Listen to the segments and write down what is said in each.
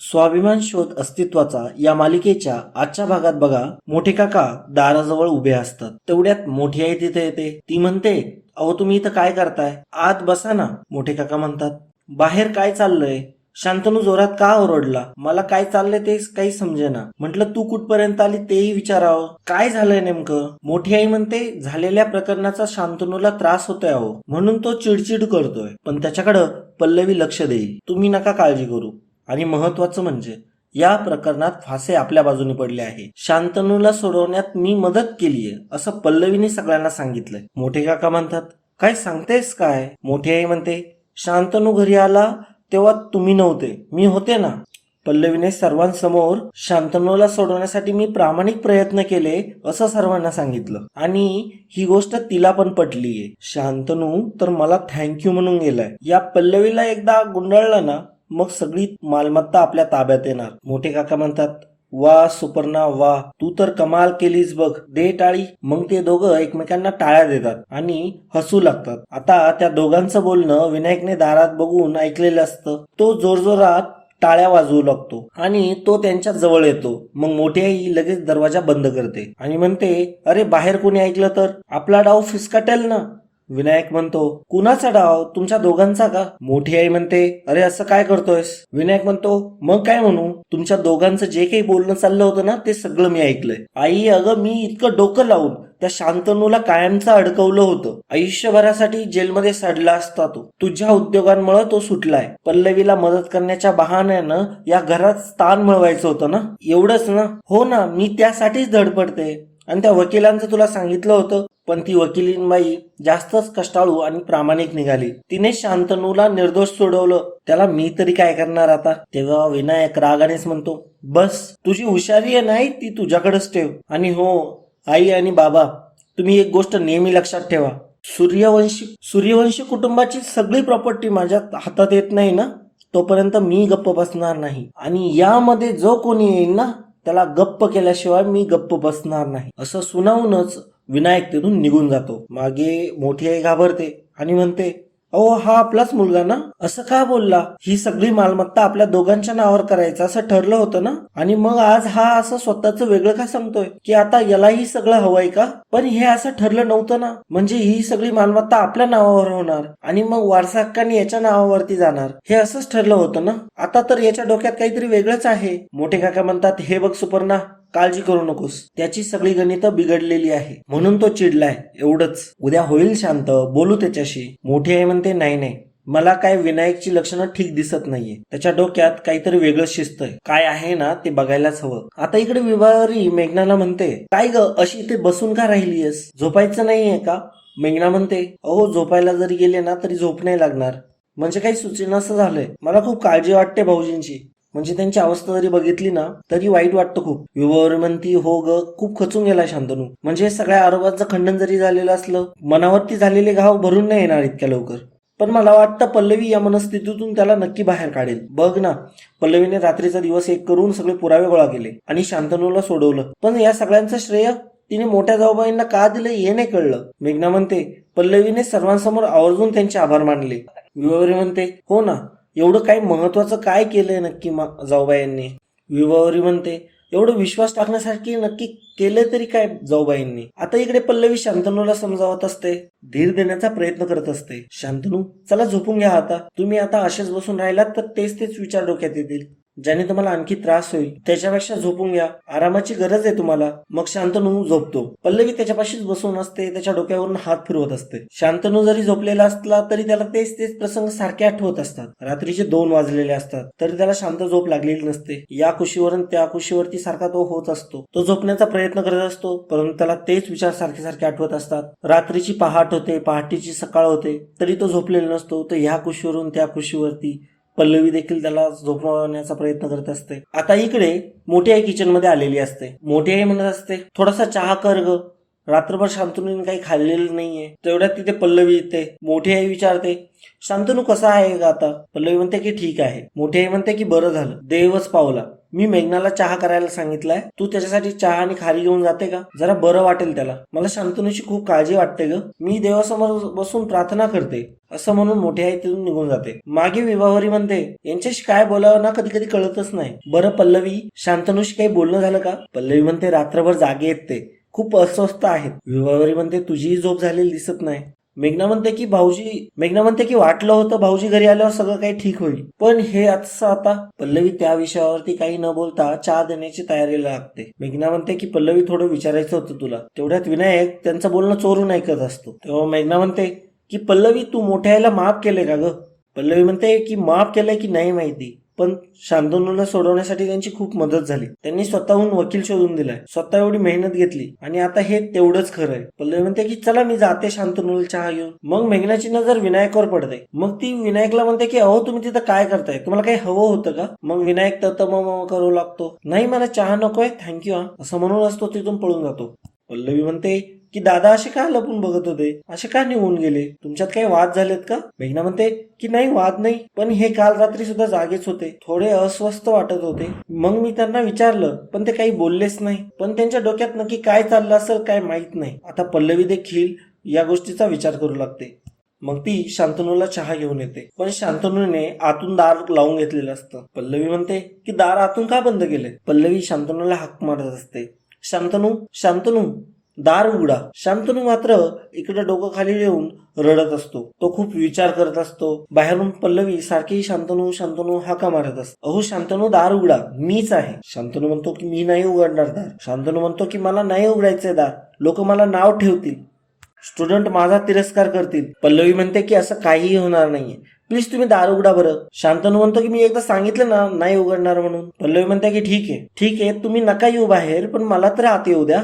स्वाभिमान शोध अस्तित्वाचा या मालिकेच्या आजच्या भागात बघा. मोठे काका दाराजवळ उभे असतात. तेवढ्यात मोठी आई तिथे येते. ती म्हणते अहो तुम्ही इथं काय करताय? आत बसा ना. मोठे काका म्हणतात बाहेर काय चाललंय? शांतनू जोरात का ओरडला? मला काय चाललंय ते काही समजेना. म्हटलं तू कुठपर्यंत आली तेही विचारावं. काय झालंय नेमकं? मोठी आई म्हणते झालेल्या प्रकरणाचा शांतनूला त्रास होतोय अहो. म्हणून तो चिडचिड करतोय. पण त्याच्याकडं पल्लवी लक्ष देईल तुम्ही नका काळजी करू. आणि महत्वाचं म्हणजे या प्रकरणात फासे आपल्या बाजूने पडले आहे. शांतनूला सोडवण्यात मी मदत केलीये असं पल्लवीने सगळ्यांना सांगितलंय. मोठे काका म्हणतात काय सांगतेस काय? मोठी आई म्हणते शांतनू घरी आला तेव्हा तुम्ही नव्हते मी होते ना. पल्लवीने सर्वांसमोर शांतनूला सोडवण्यासाठी मी प्रामाणिक प्रयत्न केले असं सर्वांना सांगितलं. आणि ही गोष्ट तिला पण पटलीये. शांतनू तर मला थँक्यू म्हणून गेलाय. या पल्लवीला एकदा गुंडाळलं ना मग सगळी मालमत्ता आपल्या ताब्यात येणार. मोठे काका म्हणतात वा सुपर्णा वा तू तर कमाल केलीस बघ. दे टाळी. मग ते दोघं एकमेकांना टाळ्या देतात आणि हसू लागतात. आता त्या दोघांचं बोलणं विनायकने दारात बघून ऐकलेलं असतं. तो जोरजोरात टाळ्या वाजवू लागतो आणि तो त्यांच्या जवळ येतो. मग मोठी आई लगेच दरवाजा बंद करते आणि म्हणते अरे बाहेर कोणी ऐकलं तर? आपला डाव फिसकाटेल ना. विनायक म्हणतो कुणाचा डाव? तुमच्या दोघांचा का? मोठी आई म्हणते अरे असं काय करतोयस? विनायक म्हणतो मग काय म्हणू? तुमच्या दोघांचं जे काही बोलणं चाललं होतं ना ते सगळं मी ऐकलंय. आई अगं मी इतकं डोकं लावून त्या शांतनूला कायमचं अडकवलं होतं. आयुष्यभरासाठी जेलमध्ये सडला असता तो. तुझ्या उद्योगांमुळे तो सुटलाय. पल्लवीला मदत करण्याच्या बहाण्यानं या घरात स्थान मिळवायचं होतं ना? एवढंच ना? हो ना मी त्यासाठीच धडपडते. आणि त्या वकिलांचं तुला सांगितलं होतं पण ती वकिलीनबाई जास्तच कष्टाळू आणि प्रामाणिक निघाली. तिने शांतनूला निर्दोष सोडवलं. त्याला मी तरी काय करणार आता? तेव्हा विनायक रागानेच म्हणतो बस तुझी हुशारी आहे नाही ती तुझ्याकडेच ठेव. आणि हो आई आणि बाबा तुम्ही एक गोष्ट नेहमी लक्षात ठेवा. सूर्यवंशी सूर्यवंशी कुटुंबाची सगळी प्रॉपर्टी माझ्या हातात येत नाही ना? तोपर्यंत मी गप्प बसणार नाही. आणि यामध्ये जो कोणी येईल ना त्याला गप्प केल्याशिवाय मी गप्प बसणार नाही. असं सुनावूनच विनायक तिथून निघून जातो. मागे मोठी आई घाबरते आणि म्हणते अहो हा आपलाच मुलगा ना? असं का बोलला? ही सगळी मालमत्ता आपल्या दोघांच्या नावावर करायचं असं ठरलं होतं ना? आणि मग आज हा असं स्वतःच वेगळं का सांगतोय? की आता यालाही सगळं हवंय का? पण हे असं ठरलं नव्हतं ना? म्हणजे ही सगळी मालमत्ता आपल्या नावावर होणार आणि मग वारसा हक्काने याच्या नावावरती जाणार. हे असंच ठरलं होतं ना? आता तर याच्या डोक्यात काहीतरी वेगळंच आहे. मोठे काका म्हणतात हे बघ सुपर्णा काळजी करू नकोस. त्याची सगळी गणितं बिघडलेली आहे. म्हणून तो चिडलाय. एवढंच. उद्या होईल शांत. बोलू त्याच्याशी. मोठी आई म्हणते नाही नाही. मला काय विनायकची लक्षणं ठीक दिसत नाहीये. त्याच्या डोक्यात काहीतरी वेगळं शिस्तय. काय आहे ना ते बघायलाच हवं. आता इकडे विवारी मेघनाला म्हणते काय ग अशी इथे बसून का राहिलीयस? झोपायचं नाहीये का? मेघना म्हणते अहो झोपायला जरी गेले ना तरी झोप नाही लागणार. म्हणजे काही सूचना असं झालंय. मला खूप काळजी वाटते भाऊजींची. म्हणजे त्यांची अवस्था जरी बघितली ना तरी वाईट वाटतं खूप. विवर म्हणती हो ग खूप खचून गेला शांतनू. म्हणजे सगळ्या आरोपाचं खंडन जरी झालेलं असलं मनावरती झालेले घाव भरून नाही येणार इतक्या लवकर. पण मला वाटतं पल्लवी या मनस्थितीतून त्याला नक्की बाहेर काढेल. बघ ना पल्लवीने रात्रीचा दिवस एक करून सगळे पुरावे गोळा केले आणि शांतनूला सोडवलं. पण या सगळ्यांचं श्रेय तिने मोठ्या जाऊबाईंना का दिलं हे नाही कळलं. मेघना म्हणते पल्लवीने सर्वांसमोर आवर्जून त्यांचे आभार मानले. विवाहरी म्हणते हो ना एवढं काय महत्वाचं काय केलंय नक्की मा- जाऊबाईंनी विवाहरी म्हणते. एवढं विश्वास टाकण्यासारखी नक्की केलं तरी काय जाऊबाईंनी आता इकडे पल्लवी शांतनूला समजावत असते. धीर देण्याचा प्रयत्न करत असते. शांतनू चला झोपून घ्या आता. तुम्ही आता असेच बसून राहिलात तर तेच तेच विचार डोक्यात येतील. ज्याने तुम्हाला आणखी त्रास होईल त्याच्यापेक्षा झोपून घ्या. आरामाची गरज आहे तुम्हाला. मग शांतनू झोपतो. पल्लवी त्याच्यापाशीच बसून असते त्याच्या डोक्यावरून हात फिरवत असते. शांतनू जरी झोपलेला असला तरी त्याला तेच तेच प्रसंग सारखे आठवत असतात. रात्रीचे दोन वाजलेले असतात तरी त्याला शांत झोप लागलेली नसते. या कुशीवरून त्या कुशीवरती सारखा तो होत असतो. तो झोपण्याचा प्रयत्न करत असतो परंतु त्याला तेच विचार सारखे सारखे आठवत असतात. रात्रीची पहाट होते पहाटेची सकाळ होते तरी तो झोपलेला नसतो. तर ह्या कुशीवरून त्या कुशीवरती पल्लवी देखील त्याला झोपवण्याचा प्रयत्न करत असते. आता इकडे मोठी आई किचनमध्ये आलेली असते. मोठी आई म्हणत असते थोडासा चहा कर ग. रात्रभर शांतनूने काही खाल्लेलं नाहीये. तेवढ्यात तिथे पल्लवी येते. मोठी आई विचारते शांतनू कसा आहे का आता? पल्लवी म्हणते की ठीक आहे. मोठी आई म्हणते की बरं झालं. देवच पावला. मी मेघनाला चहा करायला सांगितलाय. तू त्याच्यासाठी चहा आणि खारी घेऊन जाते का? जरा बरं वाटेल त्याला. मला शांतनुची खूप काळजी वाटते ग. मी देवासमोर बसून प्रार्थना करते. असं म्हणून मोठी आई तिथून निघून जाते. मागे विवाहरी म्हणते यांच्याशी काय बोलावं ना कधी कधी कळतच नाही. बरं पल्लवी शांतनुशी काही बोलणं झालं का? पल्लवी म्हणते रात्रभर जागे येत ते. खूप अस्वस्थ आहेत. विवाहरी म्हणते तुझीही झोप झालेली दिसत नाही. मेघना म्हणते की भाऊजी मेघना म्हणते की वाटलं होतं भाऊजी घरी आल्यावर सगळं काही ठीक होईल. पण हे असं आता पल्लवी त्या विषयावरती काही न बोलता चहा देण्याची तयारीला लागते. मेघना म्हणते की पल्लवी थोडं विचारायचं होतं तुला. तेवढ्यात विनायक त्यांचं बोलणं चोरून ऐकत असतो. तेव्हा मेघना म्हणते की पल्लवी तू मोठ्या माफ केले का ग? पल्लवी म्हणते की माफ केलंय की नाही माहिती. पण शांतनूला सोडवण्यासाठी त्यांची खूप मदत झाली. त्यांनी स्वतःहून वकील शोधून दिलाय. स्वतः एवढी मेहनत घेतली. आणि आता हे तेवढंच खरं आहे. पल्लवी म्हणते की चला मी जाते शांतनूला चहा घेऊन. मग मेघनाची नजर विनायकवर पडते मग ती विनायकला म्हणते की अहो तुम्ही तिथं काय करताय? तुम्हाला काही हवं होतं का? मग विनायक तत करू लागतो. नाही मला चहा नकोय थँक्यू हा. असं म्हणूनच तो तिथून पळून जातो. पल्लवी म्हणते की दादा असे का लपून बघत होते? असे का निघून गेले? तुमच्यात काही वाद झालेत का? मेघना म्हणते की नाही वाद नाही. पण हे काल रात्री सुद्धा जागेच होते. थोडे अस्वस्थ वाटत होते. मग मी त्यांना विचारलं पण ते काही बोललेच नाही. पण त्यांच्या डोक्यात नक्की काय चाललं असेल काय माहीत नाही. आता पल्लवी देखील या गोष्टीचा विचार करू लागते. मग ती शांतनूला चहा घेऊन येते. पण शांतनूने आतून दार लावून घेतलेलं असतं. पल्लवी म्हणते की दार आतून का बंद केले पल्लवी शांतनूला हाक मारत असते. शांतनू शांतनू. दार उघडा. शांतनू मात्र इकडे डोकं खाली येऊन रडत असतो. तो खूप विचार करत असतो. बाहेरून पल्लवी सारखी शांतनू शांतनू हाका मारत असतो. अहो शांतनू दार उघडा. मीच आहे. शांतनू म्हणतो की मी नाही उघडणार दार. शांतनू म्हणतो की मला नाही उघडायचंय दार. लोक मला नाव ठेवतील. स्टुडंट माझा तिरस्कार करतील. पल्लवी म्हणते की असं काहीही होणार नाहीये. प्लीज तुम्ही दार उघडा बरं. शांतनू म्हणतो की मी एकदा सांगितलं ना नाही उघडणार म्हणून. पल्लवी म्हणते की ठीक आहे. ठीक आहे तुम्ही नका येऊ बाहेर पण मला तर आत येऊ द्या.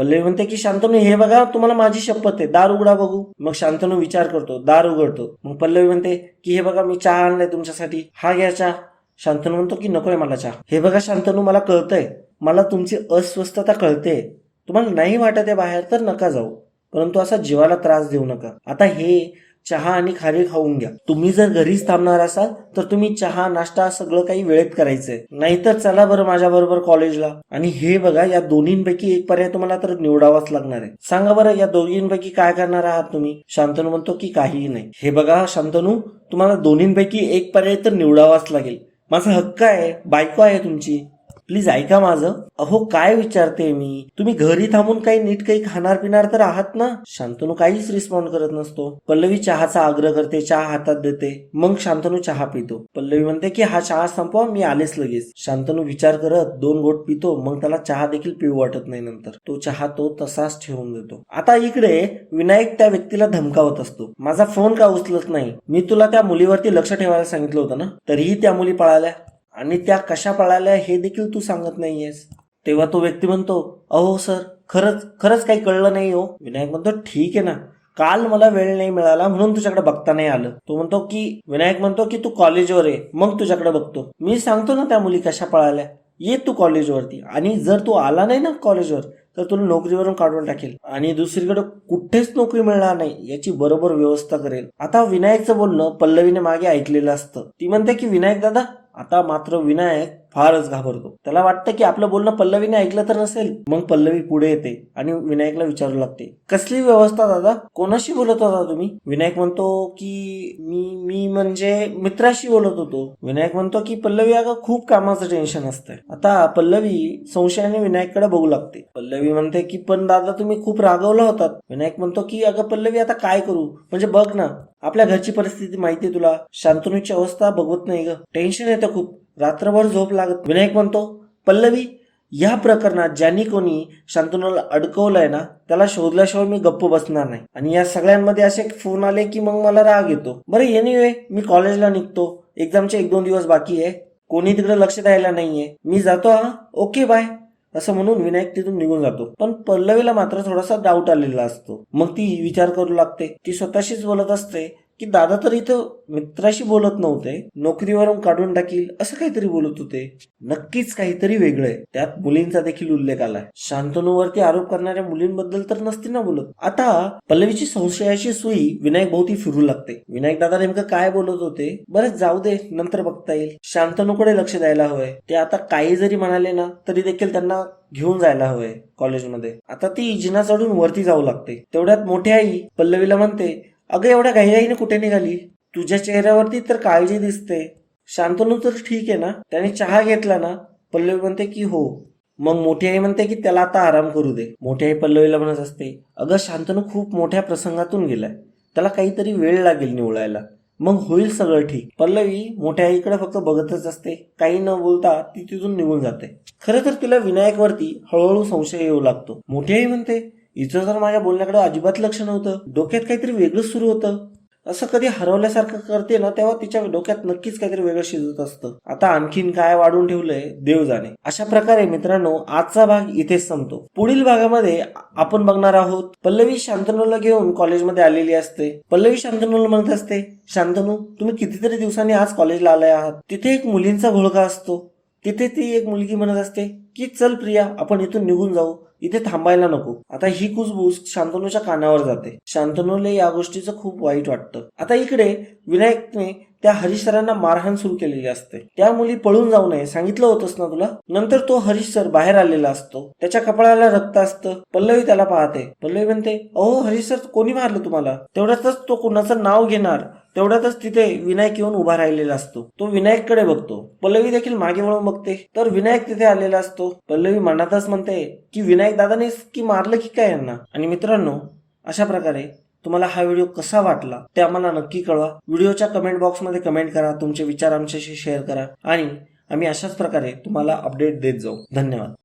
पल्लवी म्हणते की शांतनू हे बघा तुम्हाला माझी शपथ आहे. दार उघडा बघू. मग शांतनू विचार करतो दार उघडतो. मग पल्लवी म्हणते की हे बघा मी चहा आणलाय तुमच्यासाठी. हा घ्या चहा. शांतनू म्हणतो की नकोय मला चहा. हे बघा शांतनू मला कळतंय. मला तुमची अस्वस्थता कळते. तुम्हाला नाही वाटत आहे बाहेर तर नका जाऊ. परंतु असा जीवाला त्रास देऊ नका. आता हे चहा आणि खारी खाऊन घ्या. तुम्ही जर घरीच थांबणार असाल तर तुम्ही चहा नाश्ता सगळं काही वेळेत करायचंय. नाहीतर चला बरं माझ्या बरोबर कॉलेजला आणि हे बघा या दोन्हींपैकी एक पर्याय तुम्हाला तर निवडावाच लागणार आहे. सांगा बरं या दोघींपैकी काय करणार आहात तुम्ही? शांतनू म्हणतो की काहीही नाही. हे बघा शांतनू तुम्हाला दोन्हींपैकी एक पर्याय तर निवडावाच लागेल. माझा हक्क आहे बायको आहे तुमची. प्लीज ऐका माझं. अहो काय विचारते मी? तुम्ही घरी थांबून काही नीट काही खाणार पिणार तर आहात ना? शांतनू काहीच रिस्पॉन्ड करत नसतो. पल्लवी चहाचा आग्रह करते चहा हातात देते. मग शांतनू चहा पितो. पल्लवी म्हणते की हा चहा संपवा मी आलेच लगेच. शांतनू विचार करत दोन गोट पितो मग त्याला चहा देखील पिऊ वाटत नाही नंतर. तो चहा तो तसाच ठेवून देतो. आता इकडे विनायक त्या व्यक्तीला धमकावत असतो. माझा फोन का उचलत नाही? मी तुला त्या मुलीवरती लक्ष ठेवायला सांगितलं होतं ना? तरीही त्या मुली पळाल्या. आणि त्या कशा पळाल्या हे देखील तू सांगत नाहीयेस. तेव्हा तो व्यक्ती म्हणतो अहो सर खरंच खरंच काही कळलं नाही हो. विनायक म्हणतो ठीक आहे ना. काल मला वेळ नाही मिळाला म्हणून तुझ्याकडे बघता नाही आलं. तो म्हणतो की विनायक म्हणतो की तू कॉलेजवर आहे मग तुझ्याकडे बघतो. मी सांगतो ना त्या मुली कशा पळाल्या. ये तू कॉलेजवरती आणि जर तू आला नाही ना कॉलेजवर तर तुला नोकरीवरून काढून टाकेल आणि दुसरीकडे कुठेच नोकरी मिळणार नाही याची बरोबर व्यवस्था करेल. आता विनायकचं बोलणं पल्लवीने मागे ऐकलेलं असतं. ती म्हणते की विनायक दादा आता मात्र विनायक फारच घाबरतो. त्याला वाटतं की आपलं बोलणं पल्लवीने ऐकलं तर नसेल. मग पल्लवी पुढे येते आणि विनायकला विचारू लागते. कसली व्यवस्था दादा? कोणाशी बोलत होता तुम्ही? विनायक म्हणतो की मी मी म्हणजे मित्राशी बोलत होतो. विनायक म्हणतो की पल्लवी अगं खूप कामाचं टेन्शन असतंय. आता पल्लवी संशयाने विनायककडे बघू लागते. पल्लवी म्हणते की पण दादा तुम्ही खूप रागवला होतात. विनायक म्हणतो की अगं पल्लवी आता काय करू? म्हणजे बघ ना आपल्या घरची परिस्थिती माहिती आहे तुला. शांतनूची अवस्था बघवत नाही ग. टेन्शन येतं खूप. रात्रभर झोप लागत विनायक म्हणतो पल्लवी या प्रकरणात ज्यांनी कोणी शांतनूला अडकवलंय ना त्याला शोधल्याशिवाय मी गप्प बसणार नाही. आणि या सगळ्यांमध्ये असे फोन आले की मग मला राग येतो. बरं एनिवे मी कॉलेजला निघतो. एक्झामचे एक दोन दिवस बाकी आहे. कोणी तिकडे लक्ष द्यायला नाहीये. मी जातो हा? ओके बाय असं म्हणून विनायक तिथून निघून जातो. पण पल्लवीला मात्र थोडासा डाऊट आलेला असतो. मग ती विचार करू लागते. ती स्वतःशीच बोलत असते. की दादा तर इथं मित्राशी बोलत नव्हते नोकरीवरून काढून टाकील असं काहीतरी बोलत होते. नक्कीच काहीतरी वेगळंय त्यात मुलींचा देखील उल्लेख आलाय. शांतनूवरती आरोप करणाऱ्या मुलींबद्दल तर नसते ना बोलत. आता पल्लवीची संशयाची सुई विनायक भोवती फिरू लागते. विनायक दादा नेमकं काय बोलत होते? बरं जाऊ दे नंतर बघता येईल. शांतनूकडे लक्ष द्यायला हवंय. ते आता काही जरी म्हणाले ना तरी देखील त्यांना घेऊन जायला हवंय कॉलेजमध्ये. आता ती जिना चढून वरती जाऊ लागते. तेवढ्यात मोठी आई पल्लवीला म्हणते अगं एवढ्या घाईघाईने कुठे निघाली? तुझ्या चेहऱ्यावरती तर काळजी दिसते. शांतनू तर ठीक आहे ना? त्याने चहा घेतला ना? पल्लवी म्हणते की हो. मग मोठी आई म्हणते की त्याला आता आराम करू दे. मोठी आई पल्लवीला म्हणत असते अगं शांतनू खूप मोठ्या प्रसंगातून गेलाय. त्याला काहीतरी वेळ लागेल निवळायला. मग होईल सगळं ठीक. पल्लवी मोठ्या आईकडे फक्त बघतच असते. काही न बोलता ती तिथून निघून जाते. खरं तर तिला विनायकवरती हळूहळू संशय येऊ लागतो. मोठी आई म्हणते इथं तर माझ्या बोलण्याकडे अजिबात लक्ष नव्हतं डोक्यात काहीतरी वेगळंच सुरू होतं. असं कधी हरवल्यासारखं करते ना तेव्हा तिच्या डोक्यात नक्कीच काहीतरी वेगळं शिजत असतं. आता आणखीन काय वाढून ठेवलंय देव जाणे. अशा प्रकारे मित्रांनो आजचा भाग इथेच संपतो. पुढील भागामध्ये आपण बघणार आहोत पल्लवी शांतनूला घेऊन कॉलेजमध्ये आलेली असते. पल्लवी शांतनूला म्हणत असते शांतनू तुम्ही कितीतरी दिवसांनी आज कॉलेजला आले आहात. तिथे एक मुलींचा घोळका असतो. तिथे ती एक मुलगी म्हणत असते की चल प्रिया आपण इथून निघून जाऊ. इथे थांबायला नको. आता ही कुजबूज शांतनूच्या कानावर जाते. शांतनूला या गोष्टीचं खूप वाईट वाटतं. आता इकडे विनायकने त्या हरीशरांना मारहाण सुरू केलेली असते. त्या मुली पळून जाऊ नये सांगितलं होतंस ना तुला? नंतर तो हरीश सर बाहेर आलेला असतो. त्याच्या कपाळाला रक्त असतं. पल्लवी त्याला पाहते. पल्लवी म्हणते अहो हरीश सर कोणी मारलं तुम्हाला? तेवढ्यातच तो कुणाचं नाव घेणार. तेवढ्यातच तिथे विनायक येऊन उभा राहिलेला असतो. तो विनायककडे बघतो. पल्लवी देखील मागे वळून बघते. तर विनायक तिथे आलेला असतो. पल्लवी मनातच म्हणते की विनायक दादानेच की मारलं की काय यांना? आणि मित्रांनो अशा प्रकारे तुम्हाला हा व्हिडिओ कसा वाटला ते आम्हाला नक्की कळवा. व्हिडिओच्या कमेंट बॉक्समध्ये कमेंट करा तुमचे विचार आमच्याशी शेअर करा आणि आम्ही अशाच प्रकारे तुम्हाला अपडेट देत जाऊ. धन्यवाद.